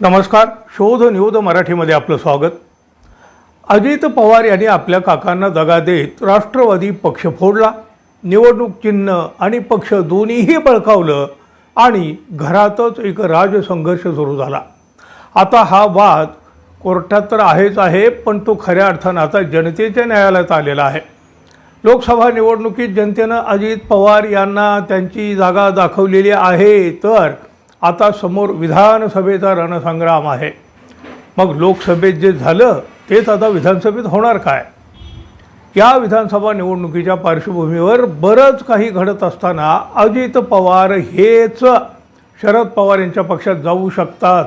नमस्कार शोध न्यूज मराठीमध्ये आपलं स्वागत. अजित पवार यांनी आपल्या काकांना दगा देत राष्ट्रवादी पक्ष फोडला. निवडणूक चिन्ह आणि पक्ष दोन्हीही बळकावलं आणि घरातच एक राजसंघर्ष सुरू झाला. आता हा वाद कोर्टात तर आहेच आहे पण तो खऱ्या अर्थानं आता जनतेच्या न्यायालयात आलेला आहे. लोकसभा निवडणुकीत जनतेनं अजित पवार यांना त्यांची जागा दाखवलेली आहे तर आता समोर विधानसभेचा रणसंग्राम आहे. मग लोकसभेत जे झालं तेच आता विधानसभेत होणार काय? या विधानसभा निवडणुकीच्या पार्श्वभूमीवर बरंच काही घडत असताना अजित पवार हेच शरद पवार यांच्या पक्षात जाऊ शकतात.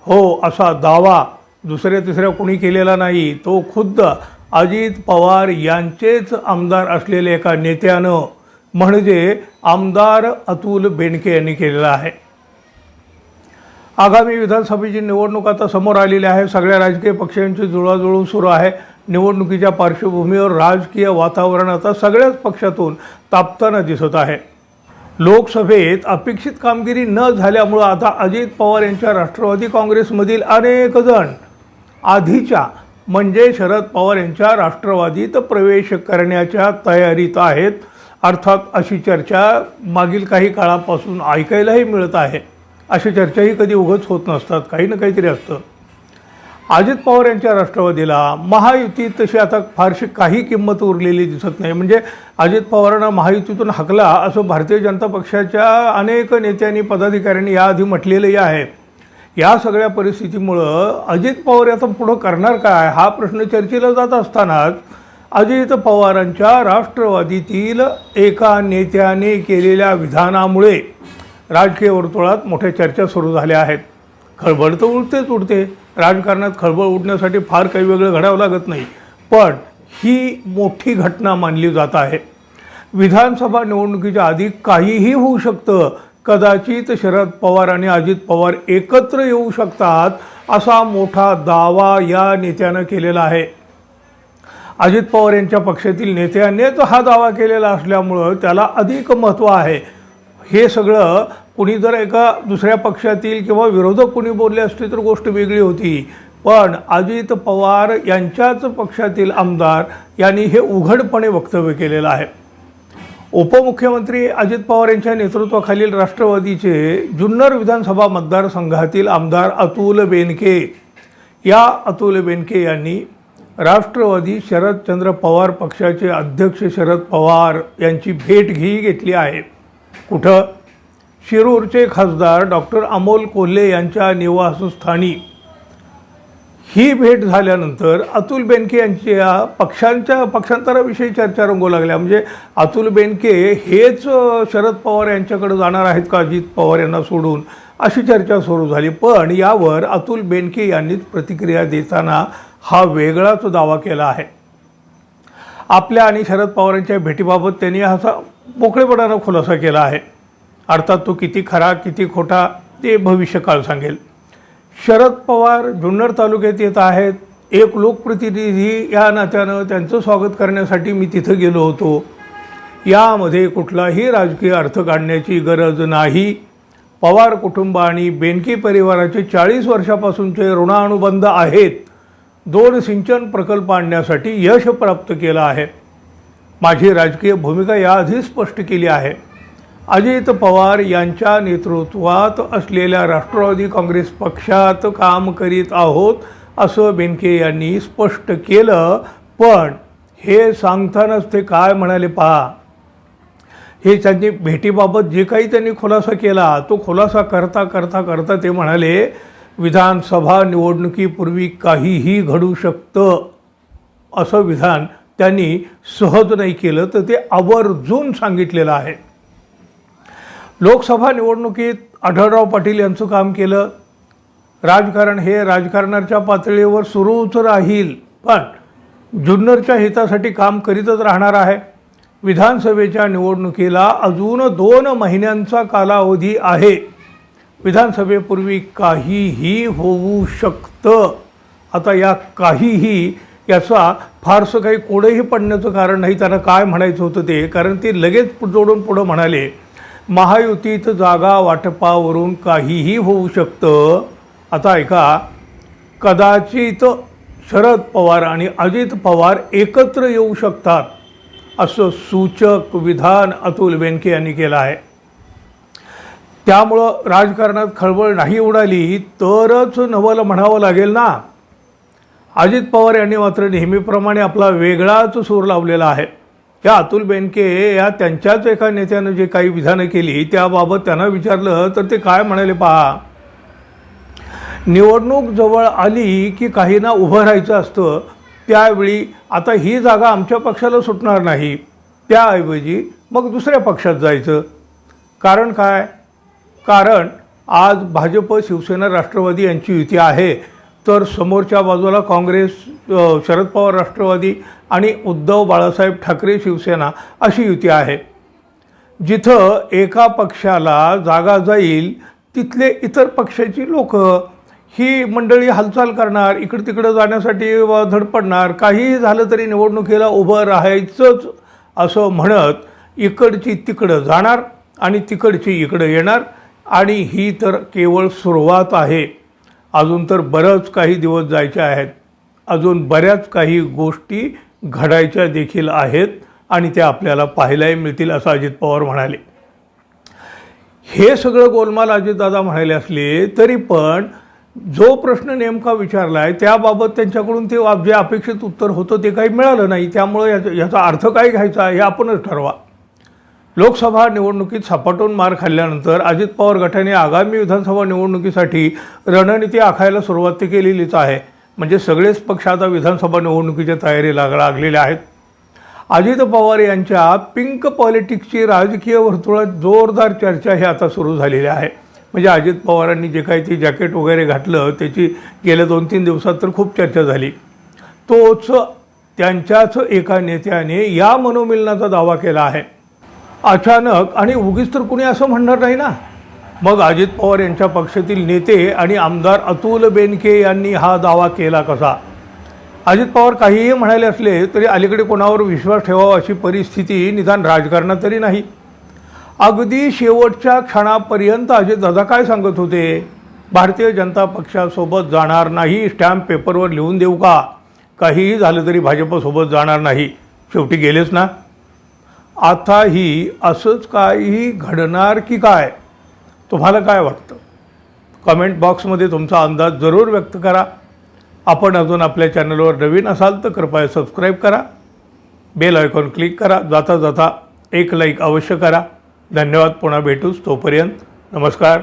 हो असा दावा दुसऱ्या तिसऱ्या कोणी केलेला नाही. तो खुद्द अजित पवार यांचेच आमदार असलेल्या एका नेत्यानं म्हणजे आमदार अतुल बेनके यांनी केलेला आहे. आगामी विधानसभेची निवडणूक आता समोर आलेली आहे. सगळ्या राजकीय पक्षांची जुळाजुळू सुरू आहे. निवडणुकीच्या पार्श्वभूमीवर राजकीय वातावरण आता सगळ्याच पक्षातून तापताना दिसत आहे. लोकसभेत अपेक्षित कामगिरी न झाल्यामुळं आता अजित पवार यांच्या राष्ट्रवादी काँग्रेसमधील अनेक जण आधीच्या म्हणजे शरद पवार यांच्या राष्ट्रवादीत प्रवेश करण्याच्या तयारीत आहेत. अर्थात अशी चर्चा मागील काही काळापासून ऐकायलाही मिळत आहे. अशा चर्चाही कधी उघच होत नसतात काही ना काहीतरी असतं. अजित पवार यांच्या राष्ट्रवादीला महायुतीत तशी आता फारशी काही किंमत उरलेली दिसत नाही. म्हणजे अजित पवारांना महायुतीतून हकला असं भारतीय जनता पक्षाच्या अनेक नेत्यांनी पदाधिकाऱ्यांनी याआधी म्हटलेलंही आहे. या सगळ्या परिस्थितीमुळं अजित पवार आता पुढं करणार काय? हा प्रश्न चर्चेला जात असतानाच अजित पवारांच्या राष्ट्रवादीतील एका नेत्याने केलेल्या विधानामुळे राजकीय वर्तुळात मोठ्या चर्चा सुरू झाल्या आहेत. खळबळ तर उडतेच उडते. राजकारणात खळबळ उडण्यासाठी फार काही वेगळं घडावं लागत नाही. पण ही मोठी घटना मानली जात आहे. विधानसभा निवडणुकीच्या आधी काहीही होऊ शकतं. कदाचित शरद पवार आणि अजित पवार एकत्र येऊ शकतात असा मोठा दावा या नेत्यानं केलेला आहे. अजित पवार यांच्या पक्षातील नेत्यांनीच हा दावा केलेला असल्यामुळं त्याला अधिक महत्त्व आहे. हे सगळं कुणी जर एका दुसऱ्या पक्षातील किंवा विरोधक कुणी बोलले असते तर गोष्ट वेगळी होती. पण अजित पवार यांच्याच पक्षातील आमदार यांनी हे उघडपणे वक्तव्य केलेलं आहे. उपमुख्यमंत्री अजित पवार यांच्या नेतृत्वाखालील राष्ट्रवादीचे जुन्नर विधानसभा मतदारसंघातील आमदार अतुल बेनके. या अतुल बेनके यांनी राष्ट्रवादी शरदचंद्र पवार पक्षाचे अध्यक्ष शरद पवार यांची भेट घी घेतली आहे. कुठं? शिरूरचे खासदार डॉक्टर अमोल कोल्हे यांच्या निवासस्थानी. ही भेट झाल्यानंतर अतुल बेनके यांच्या पक्षांच्या पक्षांतराविषयी चर्चा रंगू लागल्या. म्हणजे अतुल बेनके हेच शरद पवार यांच्याकडे जाणार आहेत का अजित पवार यांना सोडून अशी चर्चा सुरू झाली. पण यावर अतुल बेनके यांनीच प्रतिक्रिया देताना हा वेगळाच दावा केला आहे. आपल्या आणि शरद पवारांच्या भेटीबाबत त्यांनी असा मोकळेपणानं खुलासा केला आहे. अर्थात तो किती खरा किती खोटा ते भविष्यकाळ सांगेल. शरद पवार जुन्नर तालुक्यात येत आहेत. एक लोकप्रतिनिधी या नात्यानं त्यांचं स्वागत करण्यासाठी मी तिथं गेलो होतो. यामध्ये कुठलाही राजकीय अर्थ काढण्याची गरज नाही. पवार कुटुंब आणि बेनके परिवाराचे चाळीस वर्षापासूनचे ऋणानुबंध आहेत. दोन सिंचन प्रकल्प आणण्यासाठी यश प्राप्त केलं आहे. माझी राजकीय भूमिका याआधीच स्पष्ट केली आहे. अजित पवार यांच्या नेतृत्वात असलेल्या राष्ट्रवादी काँग्रेस पक्षात काम करीत आहोत असं बेनके यांनी स्पष्ट केलं. पण हे सांगतानाच ते काय म्हणाले पहा? हे त्यांनी भेटीबाबत जे काही त्यांनी खुलासा केला तो खुलासा करता करता करता ते म्हणाले विधानसभा निवडणुकीपूर्वी काहीही घडू शकतं. असं विधान त्यांनी सहज नाही केलं तर ते आवर्जून सांगितलेलं आहे. लोकसभा निवडणुकीत आढळराव पाटील यांचं काम केलं. राजकारण हे राजकारणाच्या पातळीवर सुरूच राहील. पण जुन्नरच्या हितासाठी काम करीतच राहणार आहे. विधानसभेच्या निवडणुकीला अजून दोन महिन्यांचा कालावधी आहे. विधानसभेपूर्वी काहीही होऊ शकतं. आता या काहीही याचा फारसं काही कोडंही पडण्याचं कारण नाही. त्यांना काय म्हणायचं होतं ते? कारण ते लगेच जोडून पुढं म्हणाले महायुतीत जागा वाटपावरून काहीही होऊ शकतं. आता ऐका कदाचित शरद पवार आणि अजित पवार एकत्र येऊ शकतात असं सूचक विधान अतुल बेनके यांनी केलं आहे. त्यामुळं राजकारणात खळबळ नाही उडाली तरच नवल म्हणावं लागेल ना? अजित पवार यांनी मात्र नेहमीप्रमाणे आपला वेगळाच सूर लावलेला आहे. या अतुल बेनके या त्यांच्याच एका नेत्यानं जे काही विधानं केली त्याबाबत त्यांना विचारलं तर ते काय म्हणाले पहा? निवडणूक जवळ आली की काहींना उभं राहायचं असतं. त्यावेळी आता ही जागा आमच्या पक्षाला सुटणार नाही. त्याऐवजी मग दुसऱ्या पक्षात जायचं. कारण काय? कारण आज भाजप शिवसेना राष्ट्रवादी यांची युती आहे. तर समोरच्या बाजूला काँग्रेस शरद पवार राष्ट्रवादी आणि उद्धव बाळासाहेब ठाकरे शिवसेना अशी युती आहे. जिथं एका पक्षाला जागा जाईल तिथले इतर पक्षाची लोक ही मंडळी हालचाल करणार इकडं तिकडं जाण्यासाठी धडपडणार काहीही झालं तरी निवडणुकीला उभं राहायचंच असं म्हणत इकडची तिकडं जाणार आणि तिकडची इकडं येणार आणि ही तर केवळ सुरुवात आहे. अजून तर बरंच काही दिवस जायचे आहेत. अजून बऱ्याच काही गोष्टी घडायच्या देखील आहेत आणि त्या आपल्याला पाहायलाही मिळतील असं अजित पवार म्हणाले. हे सगळं गोलमाल अजितदादा म्हणाले असले तरी पण जो प्रश्न नेमका विचारला आहे त्याबाबत त्यांच्याकडून ते जे अपेक्षित उत्तर होतं ते काही मिळालं नाही. त्यामुळं याचा याचा अर्थ काय घ्यायचा हे आपणच ठरवा. लोकसभा निवडणुकीत सपाटून मार खाल्ल्यानंतर अजित पवार गटाने आगामी विधानसभा निवडणुकीसाठी रणनीती आखायला सुरुवात केलेलीच आहे. म्हणजे सगळेच पक्ष आता विधानसभा निवडणुकीच्या तयारीला लागलेले आहेत. अजित पवार यांच्या पिंक पॉलिटिक्सची राजकीय वर्तुळात जोरदार चर्चा ही आता सुरू झालेली आहे. म्हणजे अजित पवारांनी जे काही ते जॅकेट वगैरे घातलं त्याची गेल्या दोन तीन दिवसात तर खूप चर्चा झाली. तोच त्यांच्याच एका नेत्याने या मनोमिलनाचा दावा केला आहे. अचानक आणि उगीच तर कुणी असं म्हणणार नाही ना? मग अजित पवार यांच्या पक्षातील नेते आणि आमदार अतुल बेनके यांनी हा दावा केला कसा? अजित पवार काहीही म्हणाले असले तरी अलीकडे कोणावर विश्वास ठेवावा अशी परिस्थिती निदान राजकारणात तरी नाही. अगदी शेवटच्या क्षणापर्यंत अजितदादा काय सांगत होते? भारतीय जनता पक्षासोबत जाणार नाही स्टॅम्प पेपरवर लिहून देऊ का? काहीही झालं तरी भाजपसोबत जाणार नाही. शेवटी गेलेच ना? आताही असंच काही घडणार की काय? तुम्हाला काय वाटतं? कमेंट बॉक्समध्ये तुमचा अंदाज जरूर व्यक्त करा. आपण अजून आपल्या चॅनलवर नवीन असाल तर कृपया सबस्क्राईब करा. बेल आयकॉन क्लिक करा. जाता जाता एक लाईक अवश्य करा. धन्यवाद. पुन्हा भेटूच तोपर्यंत. नमस्कार.